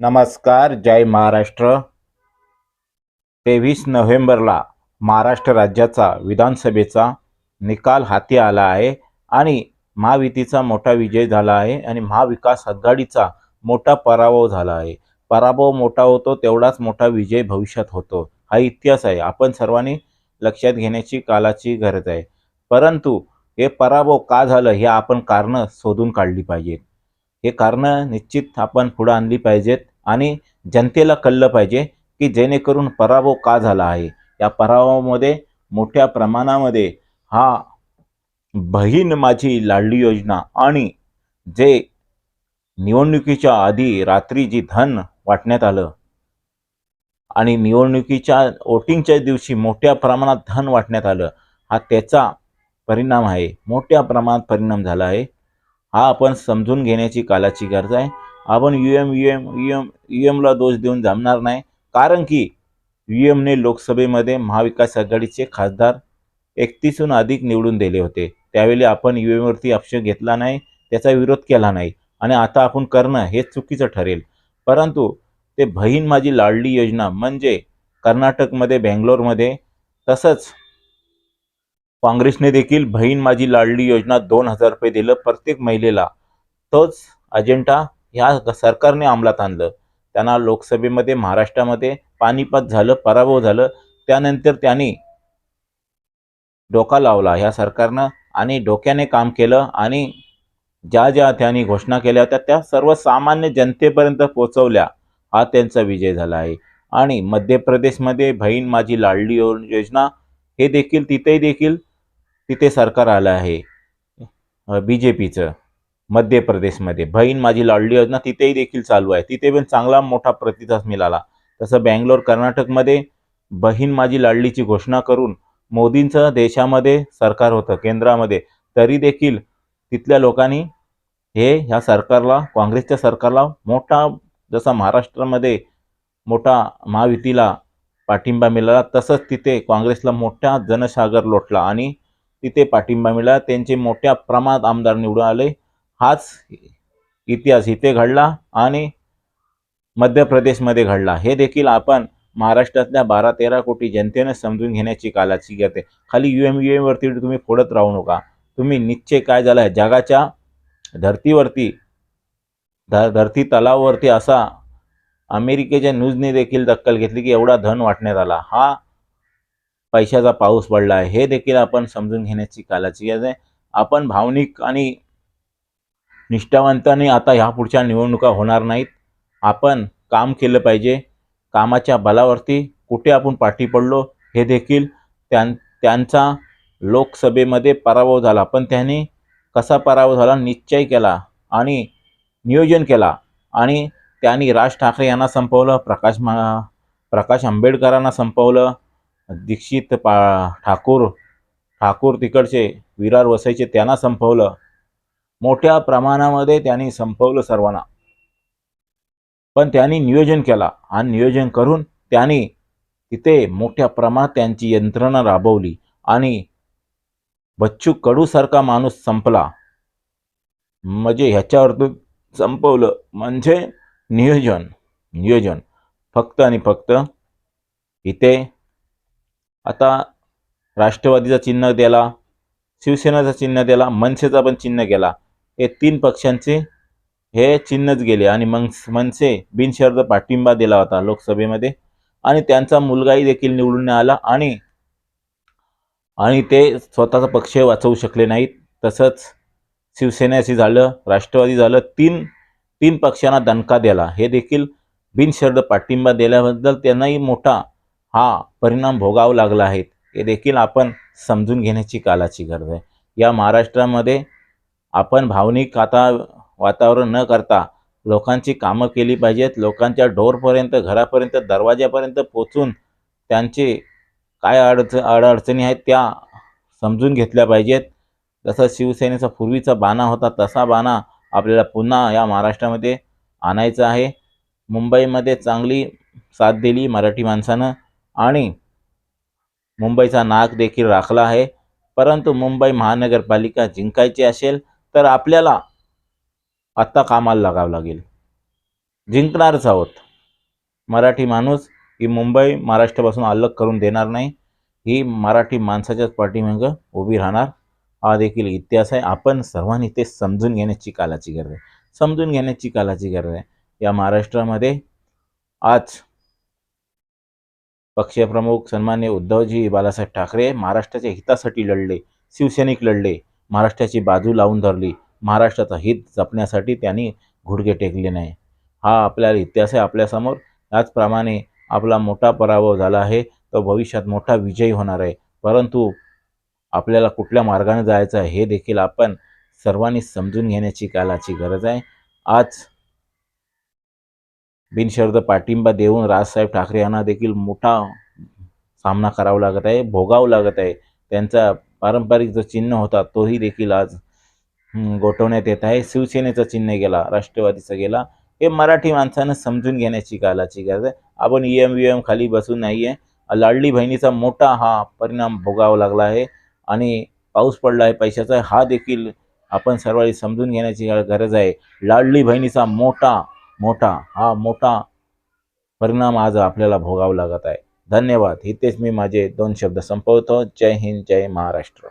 नमस्कार जय महाराष्ट्र. तेवीस नोव्हेंबरला महाराष्ट्र राज्याचा विधानसभेचा निकाल हाती आला आहे आणि महायुतीचा मोठा विजय झाला आहे आणि महाविकास आघाडीचा मोठा पराभव झाला आहे. पराभव मोठा होतो तेवढाच मोठा विजय भविष्यात होतो. हा इतिहास आहे. आपण सर्वांनी लक्षात घेण्याची कालाची गरज आहे. परंतु हे पराभव का झालं? हे आपण कारणं शोधून काढली पाहिजेत. हे कारणं निश्चित आपण पुढं आणली पाहिजेत आणि जनतेला कळलं पाहिजे की जेणेकरून पराभव का झाला आहे. या पराभवामध्ये मोठ्या प्रमाणामध्ये हा बहीण माझी लाडली योजना आणि जे निवडणुकीच्या आधी रात्री जी धन वाटण्यात आलं आणि निवडणुकीच्या वोटिंगच्या दिवशी मोठ्या प्रमाणात धन वाटण्यात आलं हा त्याचा परिणाम आहे. मोठ्या प्रमाणात परिणाम झाला आहे. हा आपण समजून घेण्याची कालाची गरज आहे. आपण U M U M U M U एमला दोष देऊन जमणार नाही. कारण की यू एमने लोकसभेमध्ये महाविकास आघाडीचे खासदार एकतीसहून अधिक निवडून दिले होते. त्यावेळी आपण यू एमवरती अक्षर घेतला नाही त्याचा विरोध केला नाही. आणि आता आपण करणं हे चुकीचं ठरेल. परंतु ते बहीण माझी लाडली योजना म्हणजे कर्नाटकमध्ये बेंगलोरमध्ये तसंच काँग्रेसने देखील बहीण माझी लाडली योजना दोन हजार रुपये दिलं प्रत्येक महिलेला. तोच अजेंडा ह्या सरकारने अंमलात आणलं. त्यांना लोकसभेमध्ये महाराष्ट्रामध्ये पानिपत झालं पराभव झालं. त्यानंतर त्यांनी डोका लावला ह्या सरकारनं आणि डोक्याने काम केलं आणि ज्या ज्या त्यांनी घोषणा केल्या होत्या त्या सर्वसामान्य जनतेपर्यंत पोहोचवल्या. हा त्यांचा विजय झाला आहे. आणि मध्य प्रदेशमध्ये बहीण माझी लाडली योजना हे देखील तिथेही देखील तिथे सरकार आलं आहे. बी जे पीचं मध्य प्रदेशमध्ये. बहीण माझी लाडली योजना तिथेही देखील चालू आहे. तिथे पण चांगला मोठा प्रतिसाद मिळाला. तसं बँगलोर कर्नाटकमध्ये बहीण माझी लाडलीची घोषणा करून मोदींचं देशामध्ये सरकार होतं केंद्रामध्ये. तरी देखील तिथल्या लोकांनी हे ह्या सरकारला काँग्रेसच्या सरकारला मोठा जसा महाराष्ट्रामध्ये मोठा महायुतीला पाठिंबा मिळाला तसंच तिथे काँग्रेसला मोठा जनसागर लोटला आणि तिथे पाठिंबा मिळाला. त्यांचे मोठ्या प्रमाणात आमदार निवडून आले. हाच इतिहास इथे घडला आणि मध्य प्रदेशमध्ये घडला. हे देखील आपण महाराष्ट्रातल्या बारा तेरा कोटी जनतेने समजून घेण्याची कालाची घेते. खाली यू एम यू एमवरती तुम्ही फोडत राहू नका. तुम्ही निश्चय काय झाला? जगाच्या धर्तीवरती धरती तलावावरती असा अमेरिकेच्या न्यूजने देखील दखल घेतली की एवढा धन वाटण्यात आला. हा पैशाचा पाऊस पडला आहे हे देखील आपण समजून घेण्याची कालाची गरज आहे. आपण भावनिक आणि निष्ठावंताने आता ह्या पुढच्या निवडणुका होणार नाहीत. आपण काम केलं पाहिजे. कामाच्या बलावरती कुठे आपण पाठी पडलो हे देखील त्यां त्यांचा लोकसभेमध्ये पराभव झाला. पण त्यांनी कसा पराभव झाला निश्चय केला आणि नियोजन केला आणि त्यांनी राज ठाकरे यांना संपवलं प्रकाश मा प्रकाश आंबेडकरांना संपवलं. दीक्षित पा ठाकूर ठाकूर तिकडचे विरार वसायचे त्यांना संपवलं. मोठ्या प्रमाणामध्ये त्यांनी संपवलं सर्वांना. पण त्यांनी नियोजन केला आणि नियोजन करून त्यांनी तिथे मोठ्या प्रमाणात त्यांची यंत्रणा राबवली आणि बच्चू कडूसारखा माणूस संपला. म्हणजे ह्याच्यावर संपवलं म्हणजे नियोजन नियोजन. फक्त आणि फक्त इथे आता राष्ट्रवादीचं चिन्ह दिला शिवसेनेचं चिन्ह दिला मनसेचा पण चिन्ह गेला. हे तीन पक्षांचे हे चिन्हच गेले आणि मग मनसे बिनशर्त पाठिंबा दिला होता लोकसभेमध्ये. आणि त्यांचा मुलगाही देखील निवडून आला आणि आणि ते स्वतःचा पक्ष वाचवू शकले नाहीत. तसंच शिवसेनेशी झालं राष्ट्रवादी झालं तीन तीन पक्षांना दणका दिला. हे देखील बिनशर्त पाठिंबा दिल्याबद्दल त्यांनाही मोठा हा परिणाम भोगावा लागला आहे हे देखील आपण समजून घेण्याची कालाची गरज आहे. या महाराष्ट्रामध्ये आपण भावनिक आता वातावरण न करता लोकांची कामं केली पाहिजेत लोकांच्या डोरपर्यंत घरापर्यंत दरवाज्यापर्यंत पोचून त्यांचे काय अडच अडअडचणी आहेत त्या समजून घेतल्या पाहिजेत. जसं शिवसेनेचा पूर्वीचा बाणा होता तसा बाणा आपल्याला पुन्हा या महाराष्ट्रामध्ये आणायचा आहे. मुंबईमध्ये चांगली साथ दिली मराठी माणसानं. आणि मुंबईचा नाक देखील राखला आहे. परंतु मुंबई महानगरपालिका जिंकायची असेल तर आपल्याला आत्ता कामाला लागावं लागेल. जिंकणारच आहोत. मराठी माणूस ही मुंबई महाराष्ट्रापासून अलग करून देणार नाही. ही मराठी माणसाच्याच पाठीमागं उभी राहणार. हा देखील इतिहास आहे. आपण सर्वांनी ते समजून घेण्याची कालाची गरज आहे. समजून घेण्याची कालाची गरज आहे. या महाराष्ट्रामध्ये आज पक्षप्रमुख सन्मान्य उद्धवजी बालासाहेब ठाकरे महाराष्ट्राच्या हितासाठी लढले शिवसैनिक लढले महाराष्ट्राची बाजू लावून धरली महाराष्ट्राचं हित जपण्यासाठी त्यांनी घुडगे टेकले नाही. हा आपल्याला इतिहास आहे आपल्यासमोर त्याचप्रमाणे आपला मोठा पराभव झाला आहे तो भविष्यात मोठा विजय होणार आहे. परंतु आपल्याला कुठल्या मार्गाने जायचं आहे हे देखील आपण सर्वांनी समजून घेण्याची कालाची गरज आहे. आज बिनशर्त पाठिंबा देऊन राजसाहेब ठाकरे यांना देखील मोठा सामना करावा लागत आहे भोगावं लागत आहे. त्यांचा पारंपरिक जो चिन्ह होता तोही देखील आज गोठवण्यात येत आहे. शिवसेनेचा चिन्ह गेला राष्ट्रवादीचा गेला. हे मराठी माणसानं समजून घेण्याची कालाची गरज आहे. आपण ई एम व्ही एम खाली बसून नाही आहे लाडली बहिणीचा मोठा हा परिणाम भोगावा लागला आहे. आणि पाऊस पडला आहे पैशाचा हा देखील आपण सर्वांनी समजून घेण्याची गरज आहे. लाडली बहिणीचा मोठा मोठा हा मोठा परिणाम आज आपल्याला भोगावा लागत आहे. धन्यवाद. इथेच मी माझे दोन शब्द संपवतो. जय हिंद जय महाराष्ट्र.